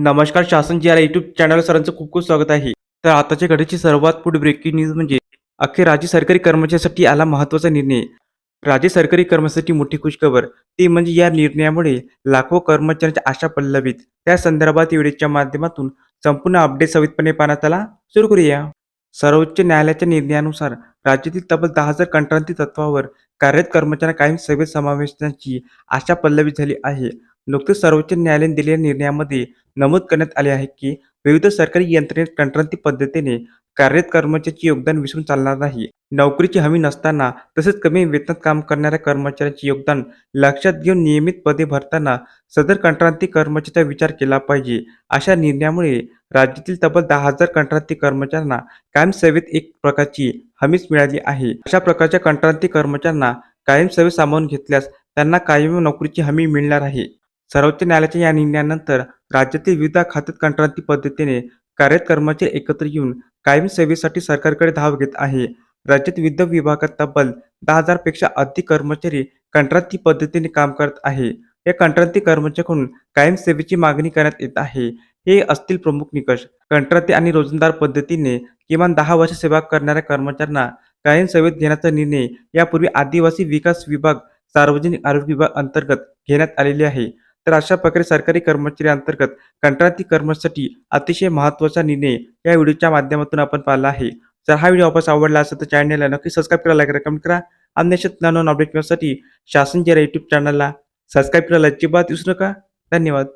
नमस्कार शासन जी R YouTube channel सरांचं खूप खूप स्वागत आहे. तर आताच्या घडीची सर्वात पुढे ब्रेकिंग न्यूज म्हणजे अखेर राज्य सरकारी कर्मचाऱ्यांसाठी आला महत्त्वाचा निर्णय. राज्य सरकारी कर्मचाऱ्यांसाठी मोठी खुशखबर. ती म्हणजे या निर्णयामुळे लाखो कर्मचाऱ्यांच्या आशा पल्लवीत. त्या संदर्भात व्हिडिओच्या माध्यमातून संपूर्ण अपडेट सवितपणे पाहण्यात आला. सुरू करूया. सर्वोच्च न्यायालयाच्या निर्णयानुसार राज्यातील तब्बल दहा हजार कंत्राटी तत्वावर कार्यरत कर्मचाऱ्यांना कायम सेवेत समावेशनाची आशा पल्लवी झाली आहे. नुकतेच सर्वोच्च न्यायालयाने दिलेल्या निर्णयामध्ये नमूद करण्यात आले आहे की विविध सरकारी यंत्रणेत कंत्राटी पद्धतीने कार्यरत कर्मचाऱ्याचे योगदान विसरून चालणार नाही. नोकरीची हमी नसताना तसेच कमी वेतनात काम करणाऱ्या कर्मचाऱ्यांचे योगदान लक्षात घेऊन नियमित पदे भरताना सदर कंत्राटी कर्मचाऱ्याचा विचार केला पाहिजे. अशा निर्णयामुळे राज्यातील तब्बल दहा हजार कंत्राटी कर्मचाऱ्यांना कायम सेवेत एक प्रकारची हमीच मिळाली आहे. अशा प्रकारच्या कंत्राटी कर्मचाऱ्यांना कायम सेवेत सामावून घेतल्यास त्यांना कायम नोकरीची हमी मिळणार आहे. सर्वोच्च न्यायालयाच्या या निर्णयानंतर राज्यातील विविध खात्यात कंत्राटी पद्धतीने कार्यरत कर्मचारी एकत्र येऊन कायम सेवेसाठी सरकारकडे धाव घेत आहे. राज्यात विविध विभागात तब्बल दहा हजारपेक्षा अधिक कर्मचारी कंत्राटी पद्धतीने काम करत आहे. या कंत्राटी कर्मचाऱ्यांकडून कायम सेवेची मागणी करण्यात येत आहे. हे असतील प्रमुख निकष. कंत्राटी आणि रोजंदार पद्धतीने किमान दहा वर्ष सेवा करणाऱ्या कर्मचाऱ्यांना कायम सेवेत घेण्याचा निर्णय यापूर्वी आदिवासी विकास विभाग सार्वजनिक आरोग्य विभाग अंतर्गत घेण्यात आलेले आहे. तर अशा प्रकारे सरकारी कर्मचारी अंतर्गत कंत्राटी कर्मचाऱ्यांसाठी अतिशय महत्त्वाचा निर्णय या व्हिडिओच्या माध्यमातून आपण पाहिला आहे. जर हा व्हिडिओ आपण आवडला असेल तर चॅनलला नक्की सबस्क्राईब करा लाईक करा. कमेंट करा अन्य नवीन अपडेट मिळण्यासाठी शासन जरा यूट्यूब चॅनलला सबस्क्राईब करायला अजिबात विसरू नका. धन्यवाद.